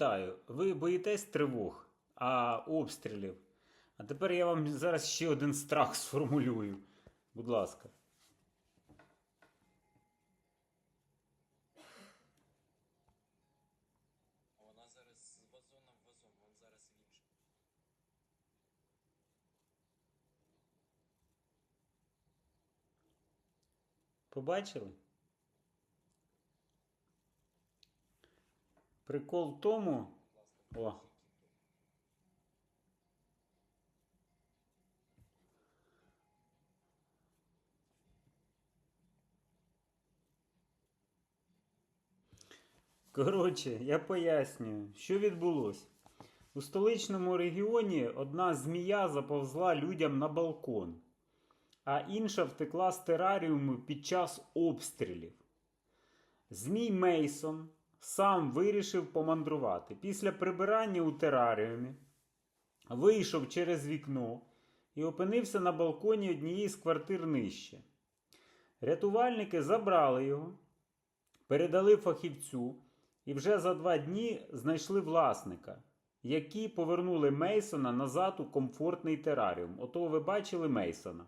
Вітаю. Ви боїтесь тривог, а обстрілів. А тепер я вам зараз ще один страх сформулюю. Будь ласка. Вона зараз з вазона в вазон, вон зараз інше. Побачили? Прикол в тому. О. Коротше, я пояснюю, що відбулося. У столичному регіоні одна змія заповзла людям на балкон, а інша втекла з тераріуму під час обстрілів. Змій Мейсон сам вирішив помандрувати. Після прибирання у тераріумі вийшов через вікно і опинився на балконі однієї з квартир нижче. Рятувальники забрали його, передали фахівцю і вже за два дні знайшли власника, які повернули Мейсона назад у комфортний тераріум. Ото ви бачили Мейсона.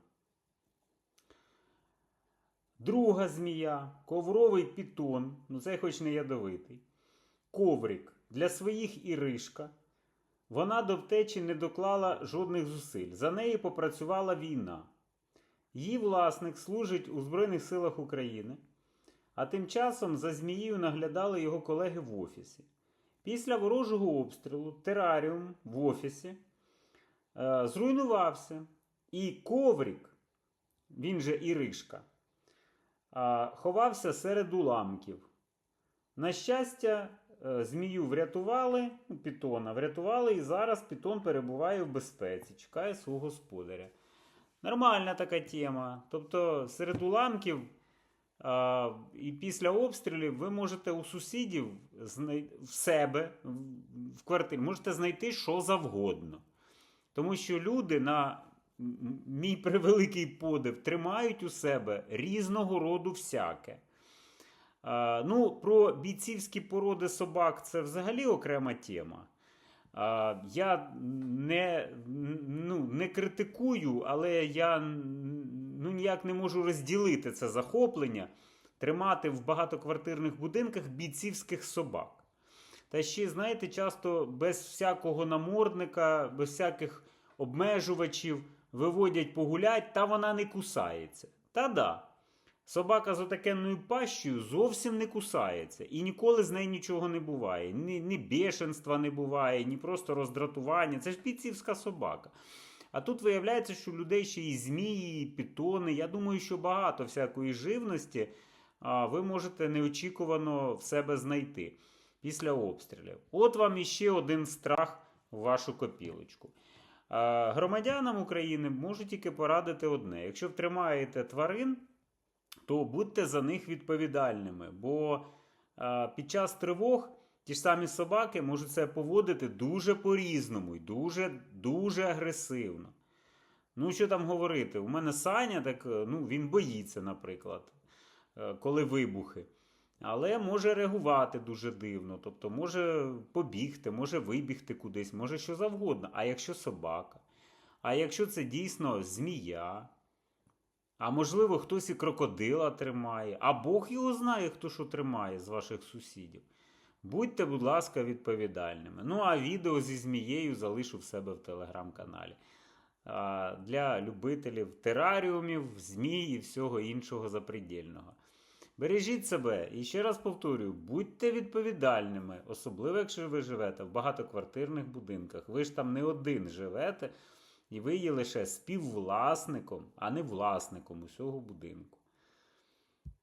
Друга змія, ковровий пітон, ну це хоч не ядовитий, коврик для своїх і ришка. Вона до втечі не доклала жодних зусиль. За неї попрацювала війна. Її власник служить у Збройних силах України, а тим часом за змією наглядали його колеги в офісі. Після ворожого обстрілу тераріум в офісі е, зруйнувався, і коврик, він же і ришка, а, ховався серед уламків. На щастя, е, змію врятували, ну, пітона врятували, і зараз пітон перебуває в безпеці, чекає свого господаря. Нормальна така тема. Тобто серед уламків а, і після обстрілів ви можете у сусідів в себе в- квартирі можете знайти що завгодно. Тому що люди на мій превеликий подив тримають у себе різного роду всяке. Ну, про бійцівські породи собак це взагалі окрема тема. Я не, ну, не критикую, але я ну, ніяк не можу розділити це захоплення тримати в багатоквартирних будинках бійцівських собак. Та ще, знаєте, часто без всякого намордника, без всяких обмежувачів виводять погулять, та вона не кусається. Та да. Собака з отакенною пащею зовсім не кусається, і ніколи з нею нічого не буває. Ні, ні бешенства не буває, ні просто роздратування. Це ж бійцівська собака. А тут виявляється, що людей ще і змії, і пітони. Я думаю, що багато всякої живності ви можете неочікувано в себе знайти після обстрілів. От вам іще один страх в вашу копілочку. Громадянам України можу тільки порадити одне: якщо втримаєте тварин, то будьте за них відповідальними. Бо під час тривог ті ж самі собаки можуть себе поводити дуже по-різному і дуже, дуже агресивно. Ну, що там говорити? У мене Саня, так, е, ну, він боїться, наприклад, е, коли вибухи. Але може реагувати дуже дивно. Тобто може побігти, може вибігти кудись, може що завгодно. А якщо собака? А якщо це дійсно змія? А можливо, хтось і крокодила тримає, а Бог його знає, хто що тримає з ваших сусідів. Будьте, будь ласка, відповідальними. Ну, а відео зі змією залишу в себе в телеграм-каналі. Для любителів тераріумів, змій і всього іншого запредельного. Бережіть себе і ще раз повторюю: будьте відповідальними, особливо якщо ви живете в багатоквартирних будинках. Ви ж там не один живете, і ви є лише співвласником, а не власником усього будинку.